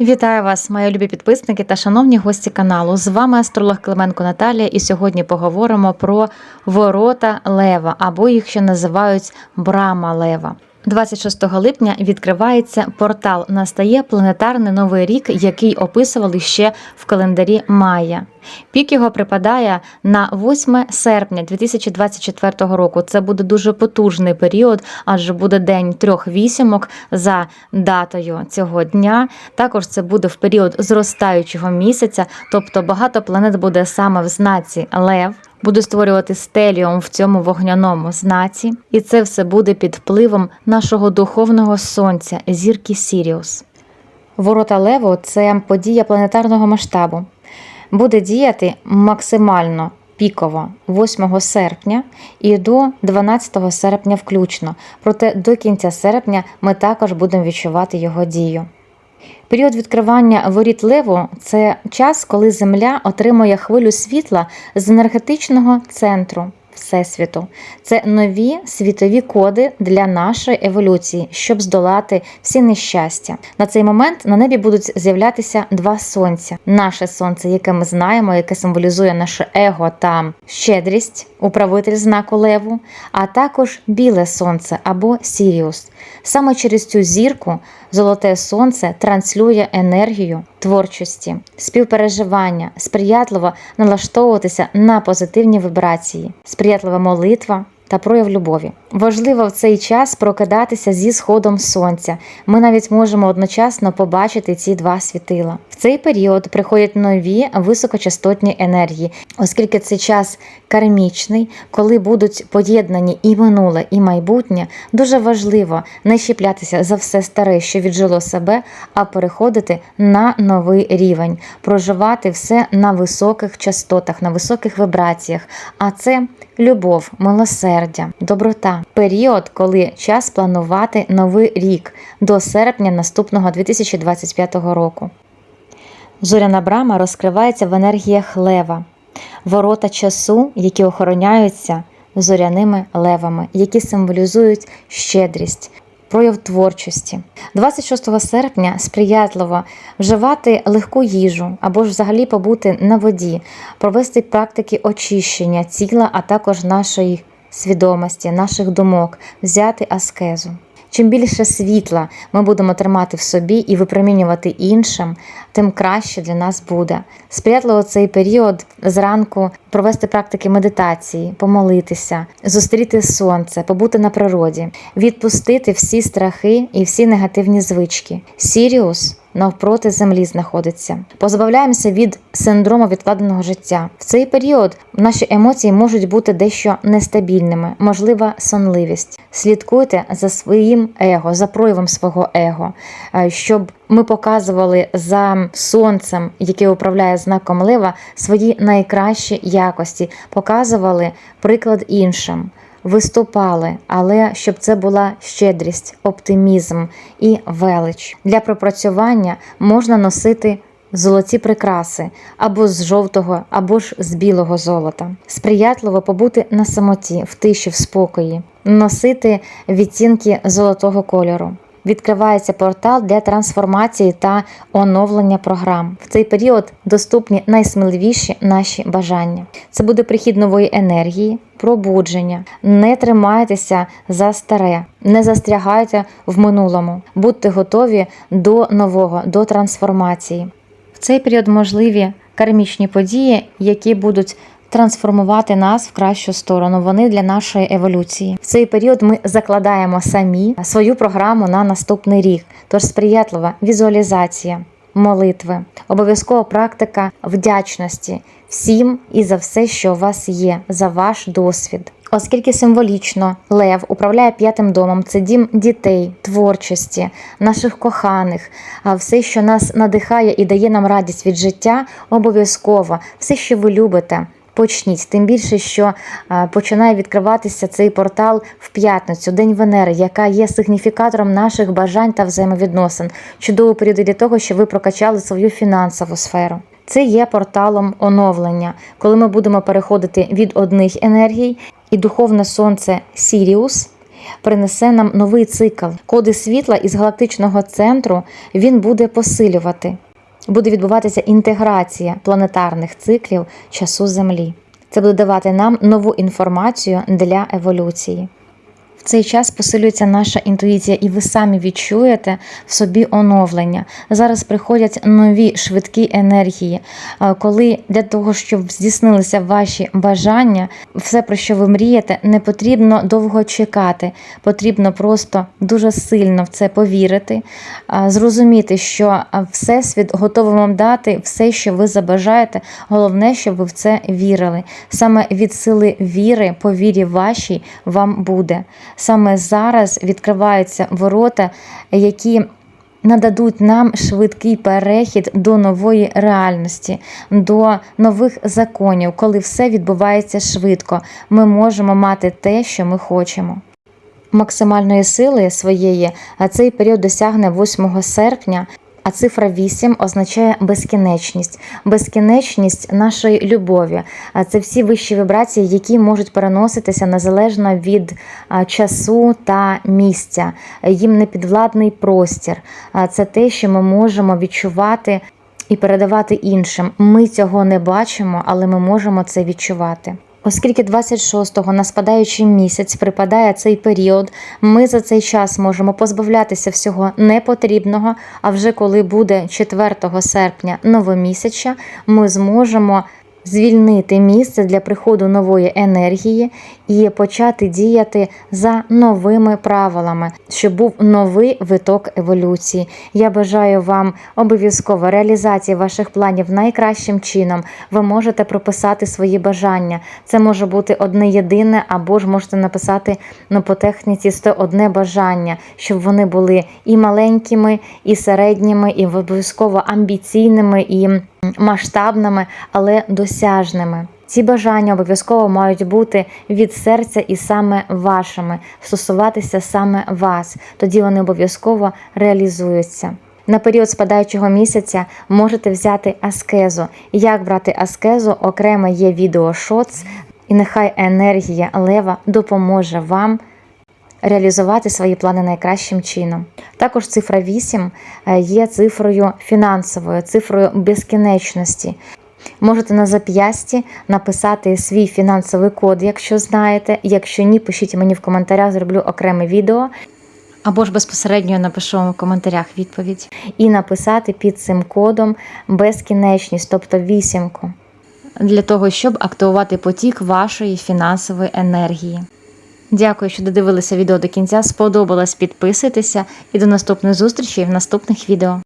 Вітаю вас, мої любі підписники та шановні гості каналу. З вами астролог Клименко Наталія, і сьогодні поговоримо про ворота Лева, або їх ще називають Брама Лева. 26 липня відкривається портал. Настає планетарний новий рік, який описували ще в календарі Майя. Пік його припадає на 8 серпня 2024 року. Це буде дуже потужний період, адже буде день трьох вісімок за датою цього дня. Також це буде в період зростаючого місяця, тобто багато планет буде саме в знаці Лев. Буде створювати стеліум в цьому вогняному знаці, і це все буде під впливом нашого духовного сонця, зірки Сіріус. Ворота Лево це подія планетарного масштабу. Буде діяти максимально піково 8 серпня і до 12 серпня включно. Проте до кінця серпня ми також будемо відчувати його дію. Період відкривання воріт Леву це час, коли Земля отримує хвилю світла з енергетичного центру Всесвіту. Це нові світові коди для нашої еволюції, щоб здолати всі нещастя. На цей момент на небі будуть з'являтися два сонця: наше сонце, яке ми знаємо, яке символізує наше его та щедрість, управитель знаку Леву, а також біле сонце або Сіріус. Саме через цю зірку золоте сонце транслює енергію творчості, співпереживання, сприятливо налаштовуватися на позитивні вібрації, сприятлива молитва. Та прояв любові важливо в цей час прокидатися зі сходом сонця. Ми навіть можемо одночасно побачити ці два світила. В цей період приходять нові високочастотні енергії, оскільки це час кармічний, коли будуть поєднані і минуле, і майбутнє. Дуже важливо не щіплятися за все старе, що віджило себе, а переходити на новий рівень, проживати все на високих частотах, на високих вібраціях. А це любов, милосердя, доброта. Період, коли час планувати новий рік до серпня наступного 2025 року. Зоряна брама розкривається в енергіях лева, ворота часу, які охороняються зоряними левами, які символізують щедрість. Прояв творчості 26 серпня сприятливо вживати легку їжу або ж взагалі побути на воді, провести практики очищення тіла, а також нашої свідомості, наших думок, взяти аскезу. Чим більше світла ми будемо тримати в собі і випромінювати іншим, тим краще для нас буде. Сприятливо цей період зранку провести практики медитації, помолитися, зустріти сонце, побути на природі, відпустити всі страхи і всі негативні звички. Сіріус навпроти землі знаходиться. Позбавляємося від синдрому відкладеного життя. В цей період наші емоції можуть бути дещо нестабільними, можлива сонливість. Слідкуйте за своїм его, за проявом свого его, е, щоб ми показували за сонцем, яке управляє знаком лева, свої найкращі якості, показували приклад іншим виступали, але щоб це була щедрість, оптимізм і велич. Для пропрацювання можна носити. Золоті прикраси або з жовтого, або ж з білого золота. Сприятливо побути на самоті, в тиші, в спокої, носити відтінки золотого кольору. Відкривається портал для трансформації та оновлення програм. В цей період доступні найсміливіші наші бажання. Це буде прихід нової енергії, пробудження. Не тримайтеся за старе, не застрягайте в минулому, будьте готові до нового, до трансформації. В цей період можливі кармічні події, які будуть трансформувати нас в кращу сторону. Вони для нашої еволюції. В цей період ми закладаємо самі свою програму на наступний рік. Тож сприятлива візуалізація. Молитви, обов'язкова практика вдячності всім і за все, що у вас є, за ваш досвід. Оскільки символічно Лев управляє п'ятим домом, це дім дітей, творчості, наших коханих, а все, що нас надихає і дає нам радість від життя, обов'язково все, що ви любите. Почніть, тим більше, що починає відкриватися цей портал в п'ятницю, День Венери, яка є сигніфікатором наших бажань та взаємовідносин. Чудовий період для того, щоб ви прокачали свою фінансову сферу. Це є порталом оновлення, коли ми будемо переходити від одних енергій, і духовне сонце Сіріус принесе нам новий цикл. Коди світла із галактичного центру він буде посилювати. Буде відбуватися інтеграція планетарних циклів часу Землі. Це буде давати нам нову інформацію для еволюції. Цей час посилюється наша інтуїція, і ви самі відчуєте в собі оновлення. Зараз приходять нові швидкі енергії, е, коли для того, щоб здійснилися ваші бажання, все, про що ви мрієте, не потрібно довго чекати. Потрібно просто дуже сильно в це повірити, е, зрозуміти, що е, Всесвіт готовий вам дати все, що ви забажаєте. Головне, щоб ви в це вірили. Саме від сили віри, по вірі вашій, вам буде. Саме зараз відкриваються ворота, які нададуть нам швидкий перехід до нової реальності, до нових законів, коли все відбувається швидко. Ми можемо мати те, що ми хочемо. Максимальної сили своєї цей період досягне 8 серпня. А цифра 8 означає безкінечність, безкінечність нашої любові. Це всі вищі вібрації, які можуть переноситися незалежно від часу та місця. Їм не підвладний простір. Це те, що ми можемо відчувати і передавати іншим. Ми цього не бачимо, але ми можемо це відчувати. Оскільки 26-го на спадаючий місяць припадає цей період, ми за цей час можемо позбавлятися всього непотрібного. А вже коли буде 4 серпня новомісяча, ми зможемо звільнити місце для приходу нової енергії і почати діяти за новими правилами, щоб був новий виток еволюції. Я бажаю вам обов'язково реалізації ваших планів найкращим чином. Ви можете прописати свої бажання. Це може бути одне єдине, або ж можете написати ну, по техніці 101 бажання, щоб вони були і маленькими, і середніми, і обов'язково амбіційними і масштабними, але досяжними. Ці бажання обов'язково мають бути від серця і саме вашими, стосуватися саме вас. Тоді вони обов'язково реалізуються. На період спадаючого місяця можете взяти аскезу. Як брати аскезу, окремо є відео шоц, і нехай енергія лева допоможе вам реалізувати свої плани найкращим чином. Також цифра 8 е, є цифрою фінансовою, цифрою безкінечності. Можете на зап'ясті написати свій фінансовий код, якщо знаєте. Якщо ні, пишіть мені в коментарях, зроблю окреме відео. Або ж безпосередньо напишу вам в коментарях відповідь. І написати під цим кодом безкінечність, тобто вісімку. Для того, щоб активувати потік вашої фінансової енергії. Дякую, що додивилися відео до кінця. Сподобалось, підписуйтеся і до наступної зустрічі в наступних відео.